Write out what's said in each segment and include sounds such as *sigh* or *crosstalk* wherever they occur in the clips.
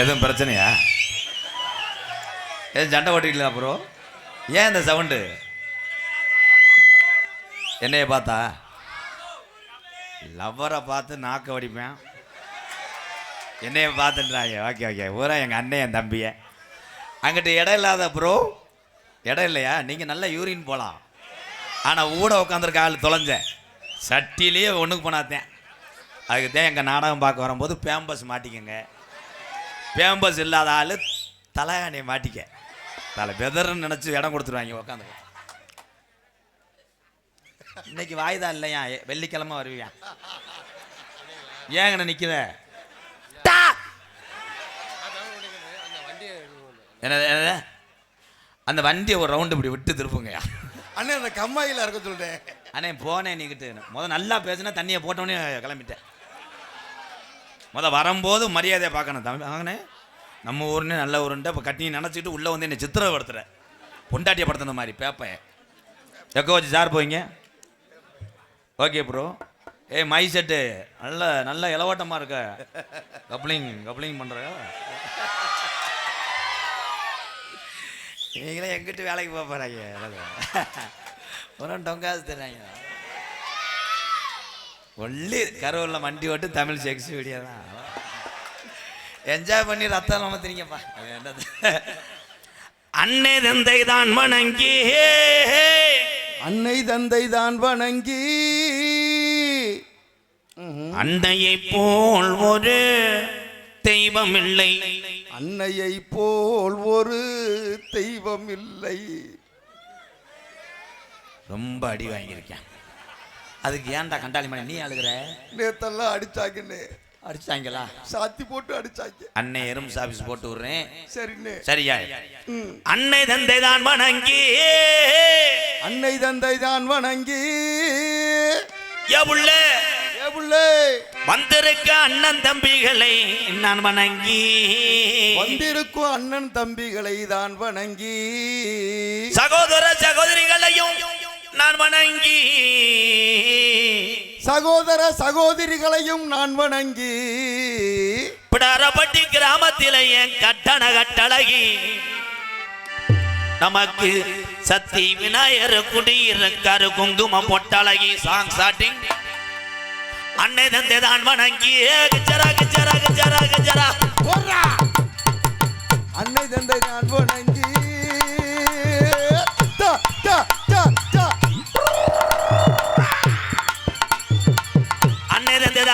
எதுவும் பிரச்சனையா? எதுவும் சண்டை ஓட்டிக்கல அப்புறம் ஏன் இந்த சவுண்டு? என்னைய பார்த்தா? லவ்வரை பார்த்து நாக்க வடிப்பேன். என்னைய பார்த்துன்றாங்க ஓகே ஓகே. பூரா எங்கள் அண்ணன் என் தம்பிய. அங்கிட்டு இடம் இல்லாத ப்ரோ இடம் இல்லையா? நீங்கள் நல்லா யூரின் போகலாம் ஆனால் ஊட உட்காந்துருக்க ஆள் தொலைஞ்சேன் சட்டிலேயே ஒன்றுக்கு போனாத்தேன். அதுக்கு தான் எங்கள் நாடகம் பார்க்க வரும்போது பேம்பஸ் மாட்டிக்கங்க. பேம்பஸ் இல்லாத ஆள் தலையாணியை மாட்டிக்க. தலை பெதர்ன்னு நினச்சி இடம் கொடுத்துருவாங்க உட்காந்து இன்னைக்கு வாய்தா இல்லையா? வெள்ளிக்கிழமை வருவியா? ஏங்கண்ண நிற்கிற என்னது அந்த வண்டியை ஒரு ரவுண்டு இப்படி விட்டு திருப்புங்க அண்ணே அந்த கம்மாயில இருக்க சொல்லிட்டேன். அண்ணே போனேன் நீக்கிட்டு முத நல்லா பேசுனா தண்ணியை போட்டோன்னே கிளம்பிட்டேன். முத வரும்போது மரியாதையை பார்க்கணும். தம்பி வாங்கண்ணே நம்ம ஊர்னே நல்ல ஊருன்ட்டு இப்போ கட்டி நினச்சிட்டு உள்ளே வந்து என்னை சித்திரப்படுத்துற பொண்டாட்டியை படுத்துன மாதிரி பேப்பைய எக்கோ வச்சு சார் போவீங்க? ஓகே ப்ரோ ஏய் மை செட்டு நல்ல நல்ல இளவாட்டமாக இருக்க. கப்ளிங் கப்ளிங் பண்ணுற நீங்களே எங்கிட்ட வேலைக்கு போகிறாங்க ஒரு டொங்காசு தர்றாங்க. ஒல்லி கருவில் வண்டி ஓட்டு தமிழ் செக்ஸ் வீடியோ தான். என்ஜாய் பண்ணி ரத்தம் என்னது? அன்னை தந்தை தான் வணங்கி அன்னை தந்தை தான் வணங்கி. அன்னையை போல் ஒரு தெய்வம் இல்லை அன்னையை போல் ஒரு தெய்வம் இல்லை ரொம்ப அடி வாங்கியிருக்கேன். அதுக்கு ஏன்டா கண்டாளி மணி நீ அழுகிற? நேத்தெல்லாம் அடிச்சாங்கன்னு அடிச்சாங்களா? சாத்தி போட்டு அடிச்சாங்க. அன்னை எறும் சாபிஸ் போட்டு விடுறேன். சரிண்ணே. சரியா? ம். அன்னை தந்தை தான் வணங்கி. அன்னை தந்தை தான் வணங்கி. எவுள்ள? ஏ புள்ளே வந்திருக்க அண்ணன் தம்பிகளை நான் வணங்கி. வந்திருக்கும் அண்ணன் தம்பிகளை தான் வணங்கி. சகோதர சகோதரிகளையும் நான் வணங்கி. சகோதர சகோதரிகளையும் நான் வணங்கி பிடாரப்பட்டி கிராமத்தில என் கட்டண கட்டழகி. நமக்கு சக்தி விநாயகர் குடியிருக்காரு குங்குமம் பொட்டழகி சாங் ஸ்டார்டிங் அன்னை தந்தை தான் வணங்கி கிச்சரா கிச்சரா கிச்சரா. அன்னை தந்தை நான் வணங்கி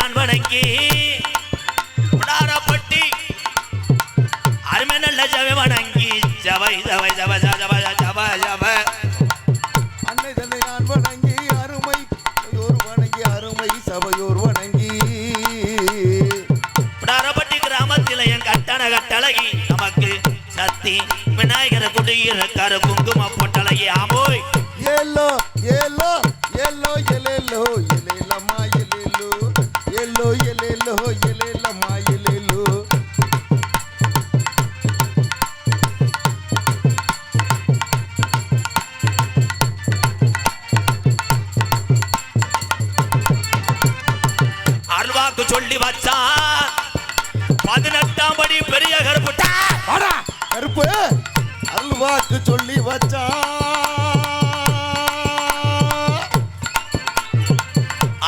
தான் வணங்கி பிடாரப்பட்டி அருமை நல்ல ஜவை வணங்கி. ஜவை ஜவை ஜவ ஜவ ஜவ ஜவ அன்னை தந்தை நான் வணங்கி அருமை சபையோர் வணங்கி அருமை சபையோர் வணங்கி. பிடாரப்பட்டி கிராமத்தில் என் கட்டண கட்டழகி நமக்கு சக்தி விநாயகர் குடியிருக்காரு குங்கும சொல்லி வச்சா பதினெட்டாம் படி பெரிய கருப்புட்டா கருப்பு அருள்வாக்கு சொல்லி வச்சான்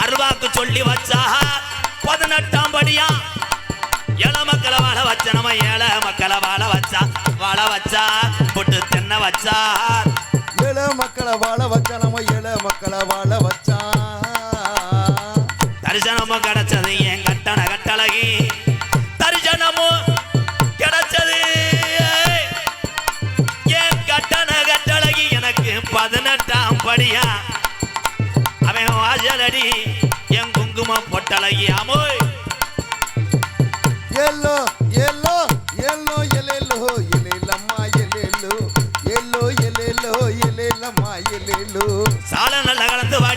அருள்வாக்கு சொல்லி வச்சா பதினெட்டாம் படியா? ஏழ மக்களை வாழ வச்ச நம்ம ஏழை மக்களை வாழ வச்சா வாழ வச்சா புட்டு தென்னை வச்சா. ஏழை மக்களை வாழ வச்சா படியா அவன் வாசலடி என் குங்குமம் பொட்டழகி அமோய். எல்லோ எல்லோ எல்லோ எலேலோ எலேலம்மா எலேலோ எல்லோ எலேலோ எலேலம்மா எலேலோ சால நல்ல கலந்து வாடி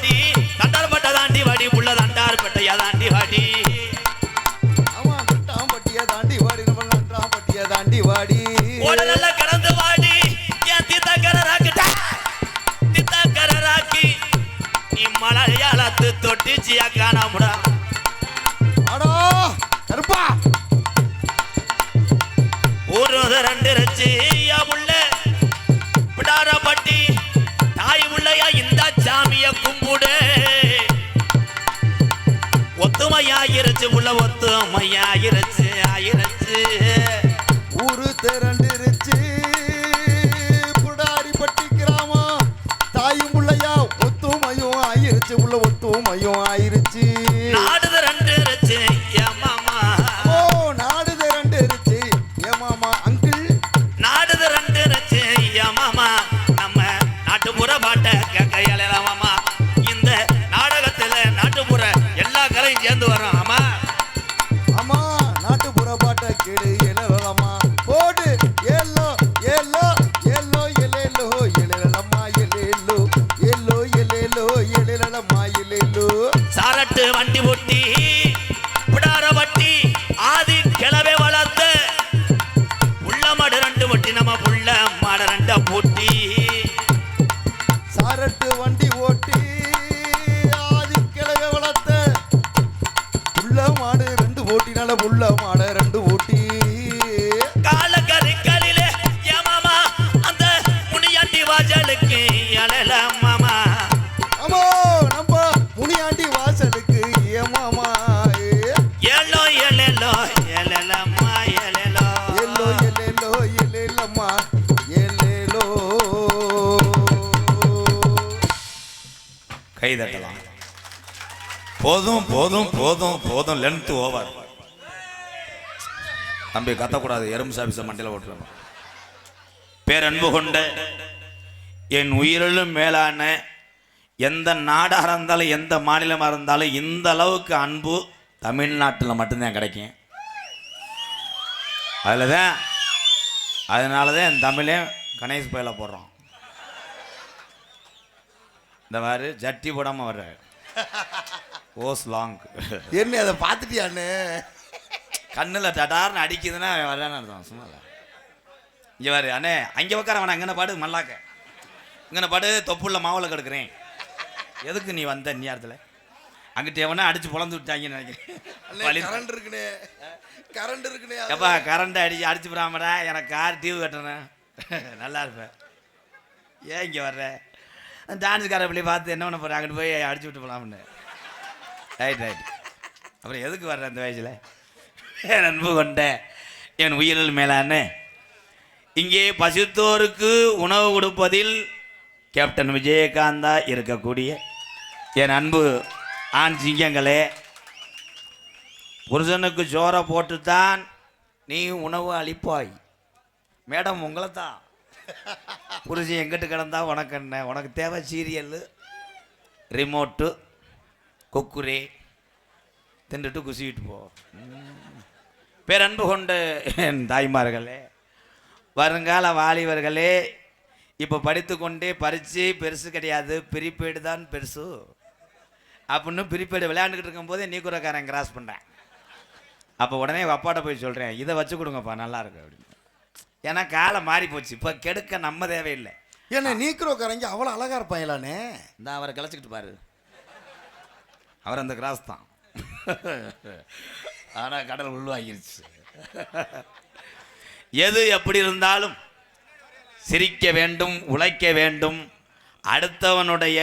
போட்டி போதும் போதும் போதும் போதும் லென்த் ஓவர் தம்பி கத்தக்கூடாது. எறும்பு சாபிச மண்டையில் ஓட்டுறோம் பேரன்பு கொண்ட என் உயிரிலும் மேலான எந்த நாடாக இருந்தாலும் எந்த மாநிலமாக இருந்தாலும் இந்த அளவுக்கு அன்பு தமிழ்நாட்டில் மட்டும்தான் கிடைக்கும். அதில் தான் அதனால தான் என் தமிழே கணேஷ் பயில போடுறோம் இந்த மாதிரி ஜட்டி போடாமல் வர்ற ஓஸ் லாங் என்ன அதை பார்த்துட்டியான்னு? கண்ணில் டடார்னு அடிக்குதுன்னா அவன் வர்றான்னு அர்த்தம். சும்மா இங்கே பாரு அண்ணே அங்கே உட்கார வேணாம் இங்கே பாடு மல்லாக்க. இங்கே பாடு தொப்புள்ள மாவில் கெடுக்குறேன். எதுக்கு நீ வந்த நேரத்தில் அங்கிட்ட எவனா அடிச்சு பொழந்து விட்டாங்கன்னு நினைக்கிறேன். கரண்ட் இருக்குனே கரண்ட் இருக்குனே எப்பா கரண்ட் அடிச்சு அடிச்சு விடாமடா எனக்கு கார் டிவி கட்டணும். நல்லா இருப்பேன். ஏன் இங்கே வர்ற? டான்ஸ்கார பிள்ளை பார்த்து என்ன பண்ண போகிறேன் அங்கிட்டு போய் அடிச்சு விட்டு போகலாம்னு ரைட் ரைட் அப்புறம் எதுக்கு வர்ற அந்த வயசில்? என் அன்பு கொண்ட என் உயிரில் மேலான இங்கே பசித்தோருக்கு உணவு கொடுப்பதில் கேப்டன் விஜயகாந்தா இருக்கக்கூடிய என் அன்பு ஆண் சிங்கங்களே புருஷனுக்கு சோறை போட்டுத்தான் நீ உணவு அளிப்பாய். மேடம் உங்களை தான் புருஷன் எங்கிட்டு கிடந்தா உனக்கு என்ன? உனக்கு தேவை சீரியல் ரிமோட்டு குக்குரே. தின்றுட்டு குசிக்கிட்டு போ. பேரன்பு கொண்ட என் தாய்மார்களே வருங்கால வாலிபர்களே இப்போ படித்து கொண்டே பரிச்சு பெருசு கிடையாது பிரிப்பேடு தான் பெருசு. அப்படின்னு பிரிப்பேடு விளையாண்டுக்கிட்டு இருக்கும்போதே நீ குறக்காரன் கிராஸ் பண்ணேன் அப்போ உடனே எங்கள் அப்பாட்ட போய் சொல்கிறேன் இதை வச்சு கொடுங்கப்பா நல்லா இருக்கு அப்படின்னு. ஏன்னா காலம் மாறி போச்சு. இப்போ கெடுக்க நம்ம தேவையில்லை. என்ன நீக்கிறோக்காரங்க அவ்வளோ அழகா இருப்பாங்களானே இந்த அவரை கிளச்சிக்கிட்டு பாரு. அவர் அந்த கிராஸ் தான். *laughs* ஆனால் கடல் உள்வாங்கிருச்சு. *laughs* எது எப்படி இருந்தாலும் சிரிக்க வேண்டும் உழைக்க வேண்டும். அடுத்தவனுடைய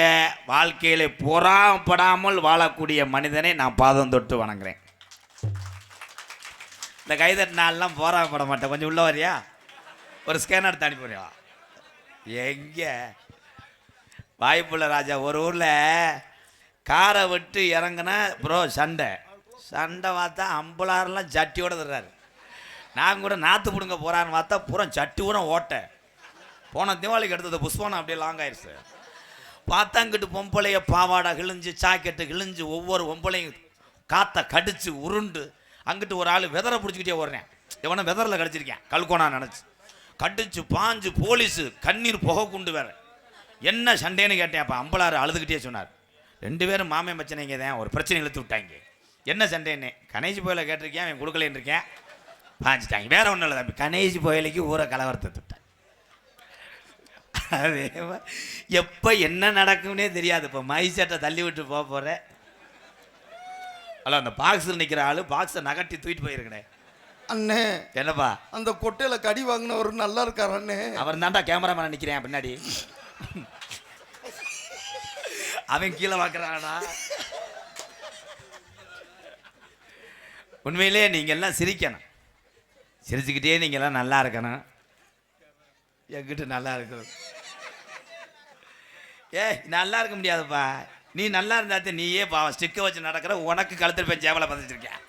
வாழ்க்கையில பொறாப்படாமல் வாழக்கூடிய மனிதனை நான் பாதம் தொட்டு வணங்குறேன். இந்த கைதட்டினாலாம் போராப்பட மாட்டேன். கொஞ்சம் உள்ள வரியா? ஒரு ஸ்கேனர் எடுத்து அனுப்பிடுறியா எங்கே? வாய்ப்புள்ள ராஜா ஒரு ஊரில் காரை விட்டு இறங்குனா ப்ரோ சண்டை. சண்டை பார்த்தா அம்புலாரெல்லாம் சட்டியோட தர்றாரு. நான் கூட நாற்று பிடுங்க போகிறான்னு பார்த்தா பூரா சட்டி கூட ஓட்டேன் போன தீபாவளிக்கு எடுத்தது புஷ்பம் அப்படியே லாங் ஆயிடுச்சு பார்த்தா அங்கிட்டு பொம்பளைய பாவாடை கிழிஞ்சு சாக்கெட்டு கிழிஞ்சு ஒவ்வொரு பொம்பளையும் காற்றை கடிச்சு உருண்டு அங்கிட்டு ஒரு ஆள் வெதரை பிடிச்சிக்கிட்டே ஓடுறேன். எவனை வெதரில் கடிச்சிருக்கேன் கல்கோனா நினச்சி. கடிச்சு பாஞ்சு போலீஸு கண்ணீர் புகை குண்டு வேற. என்ன சண்டைன்னு கேட்டேன் அப்போ அம்பலாறு அழுதுகிட்டே சொன்னார். ரெண்டு பேரும் மாமே மச்சனைங்க தான் ஒரு பிரச்சனை இழுத்து விட்டாங்க. என்ன சண்டைன்னு? கணேஷ் புயலை கேட்டிருக்கேன் அவன் கொடுக்கலன்னு இருக்கேன் பாஞ்சிட்டாங்க. வேற ஒன்றும் இல்லை தம்பி. கணேஷ் புயலுக்கு ஊரை கலவரத்தை விட்டான். அதே எப்போ என்ன நடக்கும்னே தெரியாது. இப்போ மை சட்டை தள்ளி விட்டு போக போகிறேன் அல்ல அந்த பாக்ஸில் நிற்கிற ஆள் பாக்ஸை நகட்டி தூக்கிட்டு போயிருக்கனே. அண்ணே என்னப்பா? அந்த கொட்டையில கடி வாங்கினவர் நல்லா இருக்கார் அண்ணே. அவர் தான்டா கேமராமேன் நிக்கிறேன் பின்னாடி. அவன் கீழே பார்க்கறாடா உண்மையிலே நீங்கள்லாம் சிரிக்கணும். சிரிச்சுக்கிட்டே நீங்கள்லாம் நல்லா இருக்கணும். என்கிட்ட நல்லா இருக்கணும். ஏ நல்லா இருக்க முடியாதுப்பா. நீ நல்லா இருந்தாத்தே நீயே பாவம் ஸ்டிக்கை வச்சு நடக்கிற உனக்கு கழுத்திருப்பேன் சேவலை பதிச்சிருக்கேன்.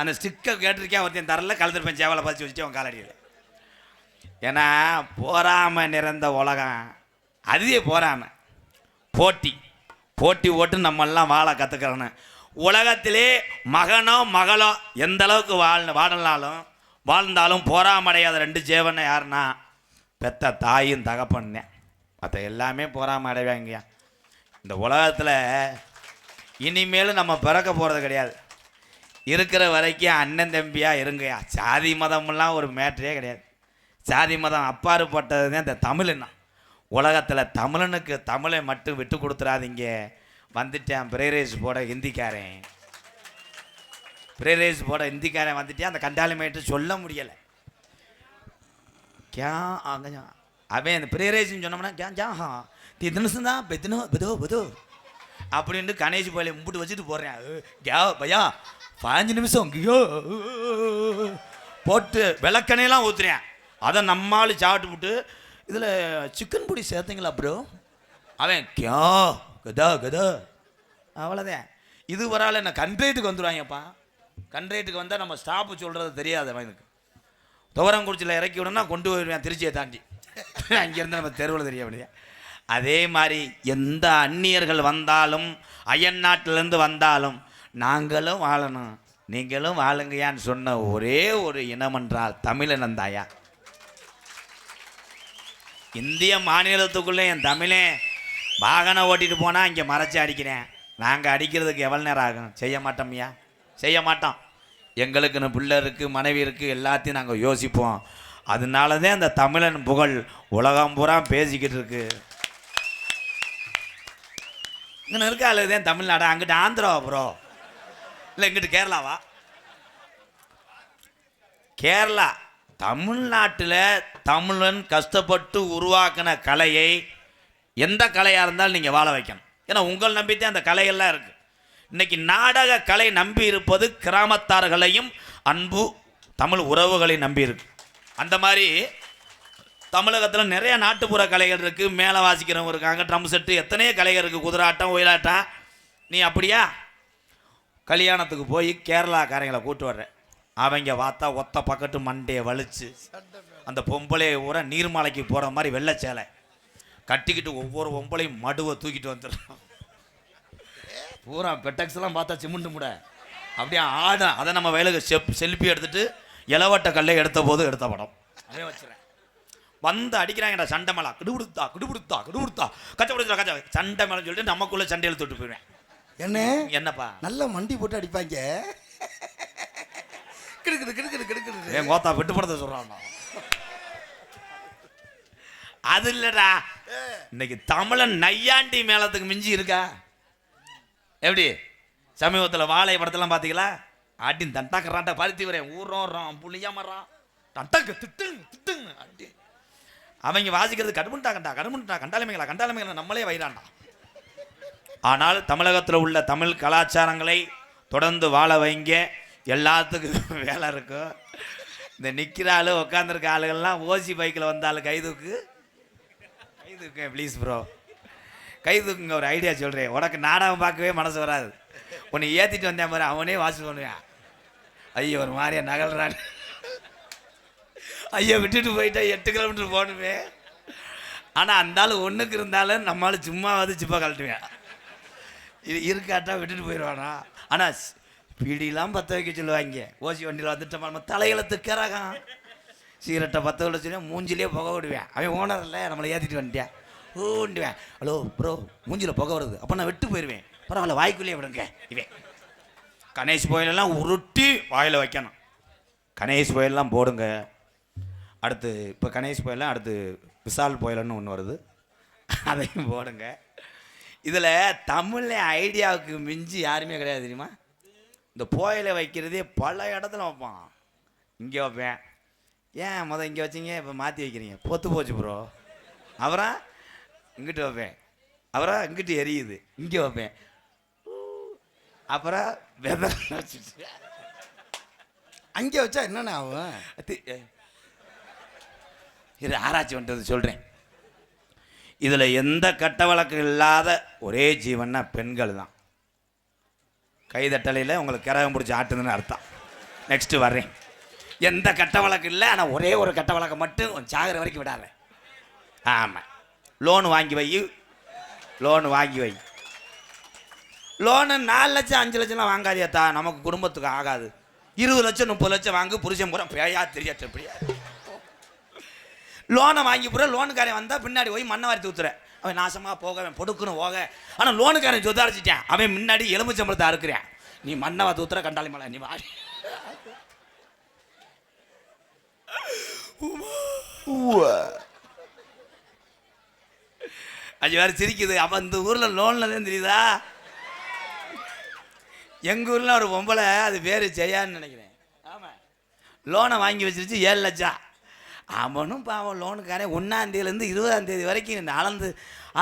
அந்த ஸ்டிக்கை கேட்டிருக்கேன் ஒருத்தன் தரல கழுத்திருப்பேன் சேவலை பதிச்சு வச்சுட்டு அவன் காலடியில். ஏன்னா போராம நிறைந்த உலகம் அதுவே போறாமல் போட்டி. போட்டி ஓட்டு நம்மெல்லாம் வாழ கற்றுக்கிறோன்னு உலகத்திலே மகனோ மகளோ எந்த அளவுக்கு வாழ் வாழனாலும் வாழ்ந்தாலும் போராமடையாத ரெண்டு ஜீவனை யாருன்னா பெத்த தாயும் தகப்பன்னே மற்ற எல்லாமே போராம அடைவாங்கய்யா இந்த உலகத்தில் இனிமேலும் நம்ம பிறக்க போகிறது கிடையாது. இருக்கிற வரைக்கும் அண்ணன் தம்பியாக இருங்கய்யா. சாதி மதம்லாம் ஒரு மேட்டரே கிடையாது. சாதி மதம் அப்பாறுபட்டது தான் இந்த தமிழ்னா உலகத்தில் தமிழனுக்கு தமிழை மட்டும் விட்டு கொடுத்துடாதீங்க வந்துட்டேன். பிரேரேஸ் போட ஹிந்திக்காரன். பிரேரேஸ் போட ஹிந்திக்காரன் வந்துட்டேன். அந்த கண்டாலுமேட்டு சொல்ல முடியலை. கே அங்க அவன் அந்த பிரேரேஸ்ன்னு சொன்னோம்னா கே ஜா ஹா. தினசுந்தா பெத்தினோ பெதோ பெதோ. அப்படின்ட்டு கணேஷ் போயில மும்பிட்டு வச்சுட்டு போடுறேன் கே பையா பதினஞ்சு நிமிஷம் ஐயோ போட்டு விளக்கணையெல்லாம் ஊற்றுறேன் அதை நம்மால் சாப்பிட்டு போட்டு இதில் சிக்கன் பொடி சேர்த்தீங்களா ப்ரோ அவன் கியா கதா கதா. அவ்வளோதான் இது வரால என்ன கண்ட்ரேட்டுக்கு வந்துடுவாங்கப்பா கண்ட்ரேட்டுக்கு வந்தால் நம்ம ஸ்டாப்பு சொல்கிறது தெரியாது அவனுக்கு துவரங்குறிச்சியில் இறக்கி விடனா கொண்டு போயிடுவேன் திருச்சியை தாண்டி. அங்கேருந்து நம்ம தெருவில் தெரிய முடியாது அதே மாதிரி எந்த அந்நியர்கள் வந்தாலும் அயன் நாட்டிலேருந்து வந்தாலும் நாங்களும் வாழணும். நீங்களும் வாழுங்கயான்னு சொன்ன ஒரே ஒரு இனம் என்றால் தமிழினந்தாயா இந்திய மாநிலத்துக்குள்ளே என் தமிழே வாகனம் ஓட்டிட்டு போனால் இங்கே மறைச்சி அடிக்கிறேன். நாங்கள் அடிக்கிறதுக்கு எவ்வளோ நேரம் ஆகும்? செய்ய மாட்டோம்யா செய்ய மாட்டோம். எங்களுக்குன்னு பிள்ளை இருக்குது மனைவி இருக்குது எல்லாத்தையும் நாங்கள் யோசிப்போம். அதனால தான் அந்த தமிழன் புகழ் உலகம் பூரா பேசிக்கிட்டு இருக்கு. இங்கே இருக்கா அல்லது ஏன் தமிழ்நாடா? அங்கிட்டு ஆந்திராவா ப்ரோ இல்லை இங்கிட்டு கேரளாவா? கேரளா. தமிழ்நாட்டில் தமிழன் கஷ்டப்பட்டு உருவாக்கின கலையை எந்த கலையாக இருந்தாலும் நீங்கள் வாழ வைக்கணும். ஏன்னா உங்கள் நம்பித்தான் அந்த கலையெல்லாம் இருக்குது இன்றைக்கி நாடக கலை நம்பி இருப்பது கிராமத்தார்களையும் அன்பு தமிழ் உறவுகளை நம்பி இருக்கு. அந்த மாதிரி தமிழகத்தில் நிறைய நாட்டுப்புற கலைகள் இருக்குது மேலே வாசிக்கிறவங்க இருக்காங்க ட்ரம் செட்டு எத்தனையோ கலைகள் இருக்குது குதிராட்டம் ஒயிலாட்டம். நீ அப்படியா? கல்யாணத்துக்கு போய் கேரளாக்காரங்களை கூட்டு வர்றேன் அவங்க பார்த்தா ஒத்த பக்கத்து மண்டையை வலிச்சு. அந்த பொம்பளையை ஊற நீர்மலைக்கு போகிற மாதிரி வெள்ளை சேலை. கட்டிக்கிட்டு ஒவ்வொரு பொம்பளையும் மடுவை தூக்கிட்டு வந்துடுறான். பூரா பெட்டக்ஸ் எல்லாம் பார்த்தா சிமெண்ட் முட. அப்படியே ஆடும் அதை நம்ம வயலுக்கு செப் செல்ஃபி எடுத்துட்டு இளவட்ட கல்லை எடுத்த போது எடுத்த படம். அதே வச்சுறேன். வந்து அடிக்கிறாங்கடா சண்டை மேலே. கிடுபிடுத்தா கிடுபிடுத்தா கிடுபிடுத்தா. கச்ச பிடிச்சா கச்ச சண்டை மேலே சொல்லிட்டு நமக்குள்ள சண்டை இழுத்து விட்டு போயிடுவேன். என்ன? என்னப்பா? நல்ல மண்டி போட்டு அடிப்பாங்க. கிடுக்குது கிடுக்குது கிடுக்குது என் கோத்தா விட்டு படத்தை சொல்றான்? அது இல்லடா. இன்னைக்கு தமிழன் நையாண்டி மேளத்துக்கு மிஞ்சி இருக்கா? எப்படி? சமீபத்தில் வாழை படத்தெல்லாம் பார்த்தீங்களா? ஆட்டின் தண்டாக்கறான்டா பருத்தி வரேன் ஊரோம் புளியா மரம். தண்டக்கு திட்டுங்க திட்டுங்க அடி அவங்க வாசிக்கிறது கடுமுண்டாகண்டா கடுமுண்டா. கண்டாலமைகளா கண்டாலமைகளா நம்மளே வைராண்டா ஆனால் தமிழகத்தில் உள்ள தமிழ் கலாச்சாரங்களை தொடர்ந்து வாழ வைங்க. எல்லாத்துக்கும் வேலை இருக்கும். இந்த நிற்கிற ஆளு உட்காந்துருக்க ஆளுகள்லாம் ஓசி பைக்கில் வந்தாலும் கைதுக்கு கைதுக்கு ப்ளீஸ் ப்ரோ கைதுக்குங்க ஒரு ஐடியா சொல்கிறேன் உனக்கு நாடகம் பார்க்கவே மனசு வராது. உன்னை ஏற்றிட்டு வந்தேன் மாதிரி அவனே வாசி பண்ணுவேன். ஐயோ ஒரு மாதிரியா நகல்றான். ஐயோ விட்டுட்டு போயிட்டா எட்டு கிலோமீட்டர் போகணுமே. ஆனால் அந்த ஆள் ஒன்றுக்கு இருந்தாலும் நம்மளால் சும்மாவது சிப்பா கழட்டுவேன். இது இருக்காட்டா விட்டுட்டு போயிடுவானா ஆனால் பீடிலாம் பற்ற வைக்க சொல்லுவாங்க. ஓசி வண்டியில் வந்துட்டு நம்ம தலையெழுத்து கிறகம் சீரட்டை பற்ற விட சொல்லி மூஞ்சிலே புகை விடுவேன். அவன் ஓனர் இல்லை நம்மளை ஏற்றிட்டு வந்துட்டேன். ஊண்டுவேன். ஹலோ ப்ரோ மூஞ்சில் புகை வருது. அப்போ நான் விட்டு போயிடுவேன் பரவாயில்ல வாய்க்குள்ளேயே விடுங்க இவன். கணேஷ் புயலெல்லாம் உருட்டி வாயில் வைக்கணும். கணேஷ் புயலெல்லாம் போடுங்க. அடுத்து இப்போ கணேஷ் புயலாம் அடுத்து விசால் புயலன்னு ஒன்று வருது. அதையும் போடுங்க. இதில் தமிழில் ஐடியாவுக்கு மிஞ்சி யாருமே கிடையாது தெரியுமா? இந்த புயலை வைக்கிறதே பல இடத்துல வைப்பான். இங்கே வைப்பேன். ஏன் முத இங்கே வச்சீங்க? இப்போ மாற்றி வைக்கிறீங்க. பொத்து போச்சு ப்ரோ அப்புறம் இங்கிட்டு வைப்பேன். அப்புறம் இங்கிட்டு எரியுது. இங்கே வைப்பேன். அப்புறம் வெதை வச்சுட்டு அங்கே வச்சா என்னண்ணே ஆகும்? இது ஆராய்ச்சி வந்துட்டு சொல்கிறேன் இதில் எந்த கட்ட வழக்கு இல்லாத ஒரே ஜீவன்னா பெண்கள் தான். கைதட்டலையில் உங்களுக்கு கிரகம் பிடிச்சி ஆட்டுதுன்னு அர்த்தம். நெக்ஸ்ட்டு வர்றேன். எந்த கட்ட வழக்கு இல்லை ஆனால் ஒரே ஒரு கட்ட வழக்கை மட்டும் உன் சாகிற வரைக்கும் விடாத. ஆமாம் லோன் வாங்கி வை. லோன் வாங்கி வை. லோனு நாலு லட்சம் அஞ்சு லட்சம்லாம் வாங்காதியாத்தா நமக்கு குடும்பத்துக்கு ஆகாது. இருபது லட்சம் முப்பது லட்சம் வாங்கு புருஷன் பூரா பேயா தெரியாது எப்படியா லோனை வாங்கி பூரா லோனுக்காரன் வந்தால் பின்னாடி போய் மண்ணை வாரி ஊற்றுறேன் அவன் நாசமாக போக அவன் பொடுக்குன்னு போக ஆனால் லோனுக்காரன் சுதாரிச்சிட்டேன் அவன் முன்னாடி எலுமிச்சம்பளத்தை அறுக்கிறேன். நீ மண்ணை தூத்துற கண்டாளி மலை நீ வாடி. அது வேறு சிரிக்குது. அப்போ இந்த ஊரில் லோனில் தான் தெரியுதா? எங்கள் ஊரில் ஒரு பொம்பளை அது பேர் ஜெயான்னு நினைக்கிறேன். ஆமாம் லோனை வாங்கி வச்சிருச்சு ஏழு லட்சம். அவனும் பாவம் லோனுக்காரன். ஒன்றாந்தேதியிலேருந்து இருபதாம் தேதி வரைக்கும் அளந்து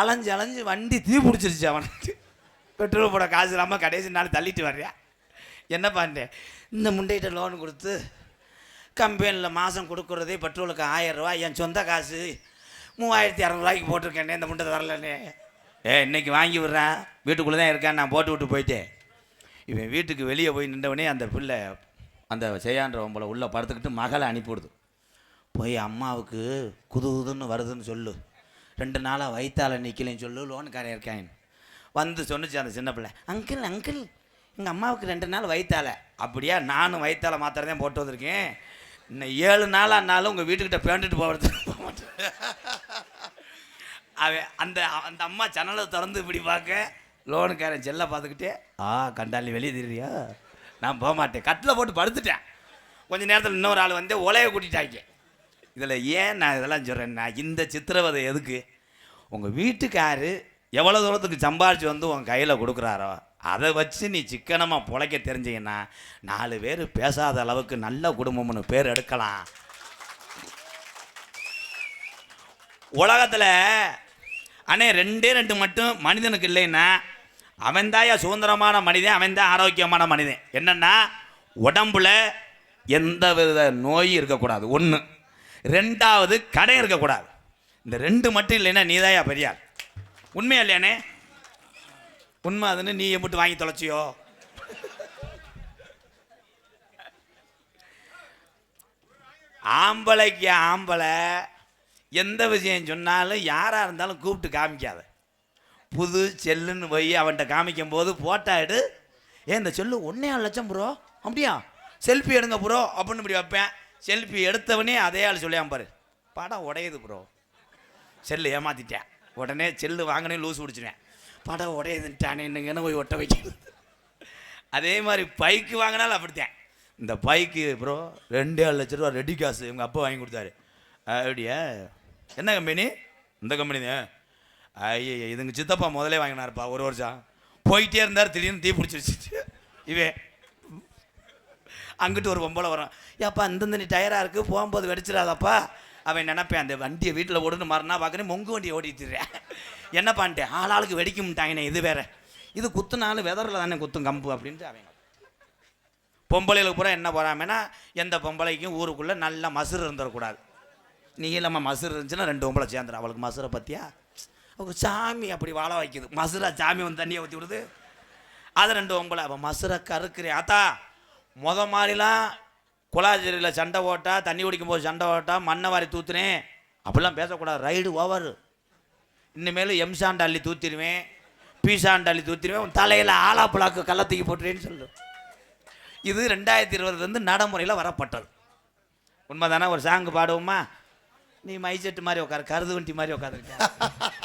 அலைஞ்சு அலைஞ்சு வண்டி தீ பிடிச்சிருச்சு அவனுக்கு பெட்ரோல் போட காசு இல்லாமல் கடைசி நாள் தள்ளிட்டு வர்றியா? என்ன பண்ணுறேன் இந்த முண்டைகிட்ட லோன் கொடுத்து கம்பெனியில் மாதம் கொடுக்குறதே பெட்ரோலுக்கு ஆயிரம் என் சொந்த காசு மூவாயிரத்தி இரநூறுவாய்க்கு போட்டிருக்கேனே இந்த முண்டை தரலனே ஏ இன்றைக்கி வாங்கி விட்றேன். வீட்டுக்குள்ளே தான் இருக்கேன் நான் போட்டு விட்டு போயிட்டேன். இவன் வீட்டுக்கு வெளியே போய் நின்றவனே அந்த பிள்ளை அந்த செய்யான்றவன் உள்ளே படுத்துக்கிட்டு மகளை அனுப்பிவிடுது. போய் அம்மாவுக்கு குது குதுன்னு வருதுன்னு சொல்லு. ரெண்டு நாளாக வயிற்றால் நிற்கலன்னு சொல்லு லோனுக்காரன் இருக்காயின் வந்து சொன்னுச்சு அந்த சின்ன பிள்ளை. அங்கிள் அங்கிள் எங்கள் அம்மாவுக்கு ரெண்டு நாள் வயிற்றால அப்படியா? நானும் வயிற்றால மாத்திரை தான் போட்டு வந்திருக்கேன். இன்னும் ஏழு நாளானாலும் உங்கள் வீட்டுக்கிட்ட பேண்டுட்டு போகிறது *laughs* மாட்டேன். அவன் அந்த அந்த அம்மா ஜன்னலை திறந்து இப்படி பார்க்க லோனுக்காரன் செல்லை பார்த்துக்கிட்டே ஆ கண்டாளி வெளியே தெரியா நான் போக மாட்டேன். கட்டில் போட்டு படுத்துட்டேன். கொஞ்ச நேரத்தில் இன்னொரு ஆள் வந்து உலைய கூட்டிட்டாங்க இதில் ஏன் நான் இதெல்லாம் சொல்கிறேன்னா இந்த சித்திரவதை எதுக்கு? உங்கள் வீட்டுக்காரு எவ்வளோ தூரத்துக்கு சம்பாரித்து வந்து உன் கையில் கொடுக்குறாரோ அதை வச்சு நீ சிக்கனமாக பிழைக்க தெரிஞ்சீங்கன்னா நாலு பேர் பேசாத அளவுக்கு நல்ல குடும்பம்னு பேர் எடுக்கலாம். உலகத்தில் அண்ணே ரெண்டே ரெண்டு மட்டும் மனிதனுக்கு இல்லைன்னா அவன்தாயா சுதந்திரமான மனிதன் அவன் தான் ஆரோக்கியமான மனிதன். என்னென்னா உடம்புல எந்த வித நோயும் இருக்கக்கூடாது. ஒன்று ரெண்டாவது கடை இருக்கக்கூடாது. இந்த ரெண்டு மட்டும் இல்லைன்னா நீதாயா பெரியார்? உண்மையா இல்லையானே உண்மை அதுன்னு நீ எம்பிட்டு வாங்கி தொலைச்சியோ? ஆம்பளைக்கு ஆம்பளை எந்த விஷயம் சொன்னாலும் யாராக இருந்தாலும் கூப்பிட்டு காமிக்காத. புது செல்லுன்னு போய் அவன்கிட்ட காமிக்கும் போது போட்டோ எடு. ஏன் இந்த செல்லு ஒன்றே லட்சம் ப்ரோ அப்படியா? செல்ஃபி எடுங்க ப்ரோ அப்படின்னு இப்படி வைப்பேன். செல்ஃபி எடுத்தவனே அதே ஆள் சொல்லியாம் பாரு. படம் உடையுது ப்ரோ செல்லு ஏமாத்திட்டேன். உடனே செல்லு வாங்கினே லூஸ் பிடிச்சிருவேன் படம் உடையுதுன்ட்டானே என்னங்கன்னு போய் ஒட்ட வைக்க அதே மாதிரி பைக்கு வாங்கினாலும் அப்படித்தான். இந்த பைக்கு ப்ரோ ரெண்டே ஏழு லட்ச ரூபா ரெடி காசு எங்கள் அப்பா வாங்கி கொடுத்தாரு. அப்படியா? என்ன கம்பெனி இந்த கம்பெனி தான் இதுங்க சித்தப்பா முதலே வாங்கினாருப்பா ஒரு வருஷம். போயிட்டே இருந்தார் திடீர்னு தீ பிடிச்சிருச்சு. இவன் அங்கிட்டு ஒரு பொம்பளை வரும் ஏப்பா இந்தந்த நீ டயராக இருக்குது போகும்போது வெடிச்சிடாதப்பா. அவன் நினைப்பேன் அந்த வண்டியை வீட்டில் ஓடுன்னு மறுனா பார்க்குறேன் மொங்கு வண்டியை ஓடிட்டுறேன் என்ன பண்ணிட்டேன்? ஆளாளுக்கு வெடிக்கும்ட்டாங்கண்ணே இது வேற. இது குத்துனாலும் வெதரில் தானே குத்தும் கம்பு அப்படின்ட்டு அவங்க பொம்பளைகளுக்கு பூரா என்ன போகிறாமேனா எந்த பொம்பளைக்கும் ஊருக்குள்ளே நல்ல மசுறு இருந்துடக்கூடாது நீளமாக மசுறு இருந்துச்சுன்னா ரெண்டு பொம்பளை சேர்ந்துடும் அவளுக்கு மசுரை பற்றியா அவங்க சாமி அப்படி வாழ வைக்குது. மசுரா சாமி வந்து தண்ணியை ஊற்றி விடுது அது ரெண்டு பொம்பளை. அவள் மசுரை கருக்குறேன் ஆத்தா முத மாதிரிலாம் குலாச்சேரியில் சண்டை ஓட்டா தண்ணி குடிக்கும் போது சண்டை ஓட்டா மண்ணை வாரி தூத்துனேன் அப்படிலாம் பேசக்கூடாது. Ride over. இனிமேல் எம்சாண்ட் அள்ளி தூத்திடுவேன் பீசாண்ட் அள்ளி தூத்திடுவேன் உன் தலையில் ஆலா புலாக்கு கள்ளத்தூக்கி போட்டுறேன்னு சொல்லு. இது ரெண்டாயிரத்தி இருபதுலேருந்து நடைமுறையில் வரப்பட்டது. உண்மைதானே? ஒரு சாங்கு பாடுவோமா? நீ மைசெட்டு மாதிரி உட்காரு கருது வண்டி மாதிரி உட்காந்துருக்க